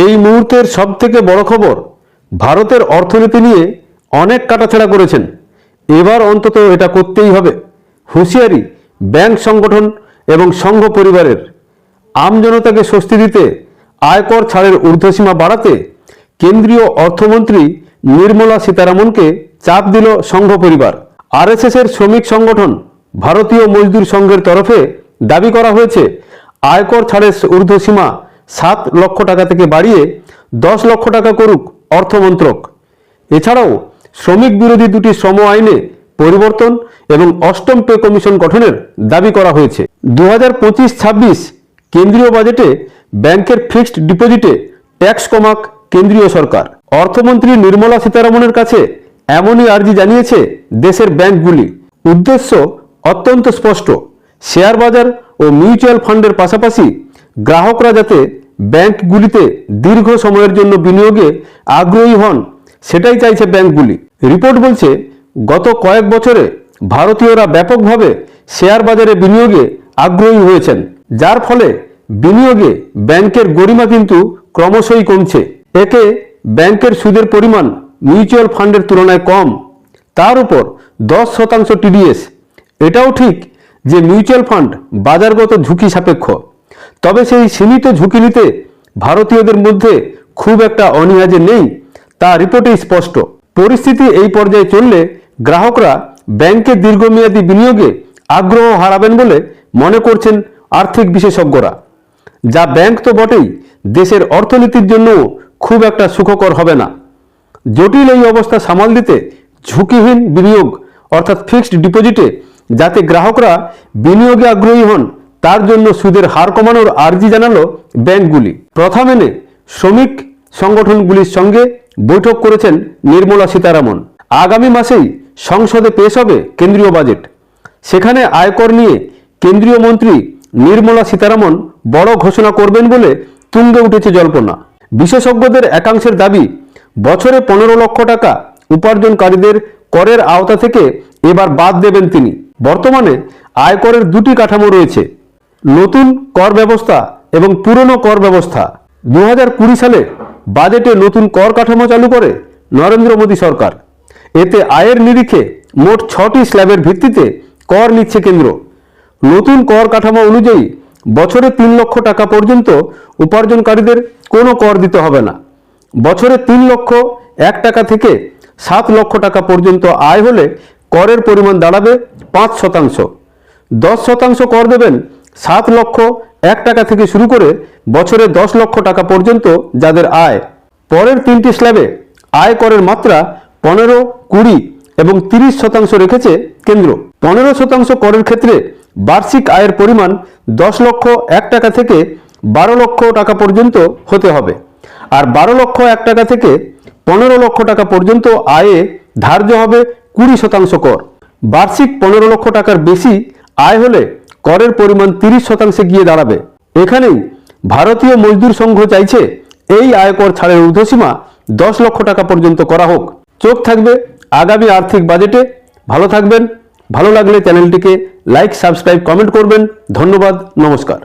এই মুহূর্তের সব থেকে বড় খবর, ভারতের অর্থনীতি নিয়ে অনেক কাটাছেড়া করেছেন। এবার অন্তত এটা করতেই হবে। হুঁশিয়ারি, ব্যাংক সংগঠন এবং সংঘ পরিবারের। আমজনতাকে স্বস্তি দিতে, আয়কর ছাড়ের ঊর্ধ্বসীমা বাড়াতে কেন্দ্রীয় অর্থমন্ত্রী নির্মলা সীতারামনকে চাপ দিল সংঘ পরিবার। আরএসএস এর শ্রমিক সংগঠন, ভারতীয় মজদুর সংঘের তরফে দাবি করা হয়েছে, আয়কর ছাড়ের ঊর্ধ্বসীমা সাত লক্ষ টাকা থেকে বাড়িয়ে দশ লক্ষ টাকা করুক অর্থমন্ত্রক। এছাড়াও শ্রমিক বিরোধী দুটি শ্রম আইনে পরিবর্তন এবং অষ্টম পে কমিশন গঠনের দাবি করা হয়েছে। দু হাজার পঁচিশ ছাব্বিশ কেন্দ্রীয় বাজেটে ব্যাংকের ফিক্সড ডিপোজিটে ট্যাক্স কমাক কেন্দ্রীয় সরকার। অর্থমন্ত্রী নির্মলা সীতারামনের কাছে এমনই আর্জি জানিয়েছে দেশের ব্যাংকগুলি। উদ্দেশ্য অত্যন্ত স্পষ্ট। শেয়ার বাজার ও মিউচুয়াল ফান্ডের পাশাপাশি গ্রাহকরা যাতে ব্যাংকগুলিতে দীর্ঘ সময়ের জন্য বিনিয়োগে আগ্রহী হন, সেটাই চাইছে ব্যাংকগুলি। রিপোর্ট বলছে, গত কয়েক বছরে ভারতীয়রা ব্যাপকভাবে শেয়ার বাজারে বিনিয়োগে আগ্রহী হয়েছেন, যার ফলে বিনিয়োগে ব্যাংকের গরিমা কিন্তু ক্রমশই কমছে। একে ব্যাংকের সুদের পরিমাণ মিউচুয়াল ফান্ডের তুলনায় কম, তার উপর দশ শতাংশ টিডিএস এটাও ঠিক যে মিউচুয়াল ফান্ড বাজারগত ঝুঁকি সাপেক্ষ। তবে সেই সীমিত ঝুঁকি নিতে ভারতীয়দের মধ্যে খুব একটা অনীহা যে নেই, তা রিপোর্টেই স্পষ্ট। পরিস্থিতি এই পর্যায়ে চললে গ্রাহকরা ব্যাংকে দীর্ঘমেয়াদী বিনিয়োগে আগ্রহ হারাবেন বলে মনে করছেন আর্থিক বিশেষজ্ঞরা। যা ব্যাংক তো বটেই, দেশের অর্থনীতির জন্যও খুব একটা সুখকর হবে না। জটিল এই অবস্থা সামাল দিতে ঝুঁকিহীন বিনিয়োগ, অর্থাৎ ফিক্সড ডিপোজিটে, যাতে গ্রাহকরা বিনিয়োগে আগ্রহী হন তার জন্য সুদের হার কমানোর আর্জি জানালো ব্যাংকগুলি। প্রথা মেনে শ্রমিক সংগঠনগুলির সঙ্গে বৈঠক করেছেন নির্মলা সীতারামন। আগামী মাসেই সংসদে পেশ হবে কেন্দ্রীয় বাজেট। সেখানে আয়কর নিয়ে কেন্দ্রীয় মন্ত্রী নির্মলা সীতারামন বড় ঘোষণা করবেন বলে তুঙ্গে উঠেছে জল্পনা। বিশেষজ্ঞদের একাংশের দাবি, বছরে পনেরো লক্ষ টাকা উপার্জনকারীদের করের আওতা থেকে এবার বাদ দেবেন তিনি। বর্তমানে আয়করের দুটি কাঠামো রয়েছে। নতুন কর ব্যবস্থা এবং পুরনো কর ব্যবস্থা। দু সালে বাজেটে নতুন কর কাঠামো চালু করে নরেন্দ্র মোদী সরকার। এতে আয়ের নিরিখে মোট ছটি স্ল্যাবের ভিত্তিতে কর নিচ্ছে কেন্দ্র। নতুন কর কাঠামো অনুযায়ী বছরে তিন লক্ষ টাকা পর্যন্ত উপার্জনকারীদের কোনো কর দিতে হবে না। বছরে তিন লক্ষ এক টাকা থেকে সাত লক্ষ টাকা পর্যন্ত আয় হলে করের পরিমাণ দাঁড়াবে পাঁচ শতাংশ। দশ শতাংশ কর দেবেন। সাত লক্ষ এক টাকা থেকে শুরু করে বছরে দশ লক্ষ টাকা পর্যন্ত যাদের আয়। পরের তিনটি স্ল্যাবে আয় করের মাত্রা পনেরো, কুড়ি এবং তিরিশ শতাংশ রেখেছে কেন্দ্র। পনেরো শতাংশ করের ক্ষেত্রে বার্ষিক আয়ের পরিমাণ দশ লক্ষ এক টাকা থেকে বারো লক্ষ টাকা পর্যন্ত হতে হবে। আর বারো লক্ষ এক টাকা থেকে পনেরো লক্ষ টাকা পর্যন্ত আয়ে ধার্য হবে কুড়ি শতাংশ কর। বার্ষিক পনেরো লক্ষ টাকার বেশি আয় হলে করের পরিমাণ তিরিশ শতাংশে গিয়ে দাঁড়াবে। এখানেই ভারতীয় মজদুর সংঘ চাইছে এই আয়কর ছাড়ের ঊর্ধ্বসীমা দশ লক্ষ টাকা পর্যন্ত করা হোক। চোখ থাকবে আগামী আর্থিক বাজেটে। ভালো থাকবেন, ভালো লাগলে চ্যানেলটিকে লাইক, সাবস্ক্রাইব, কমেন্ট করবেন। ধন্যবাদ, নমস্কার।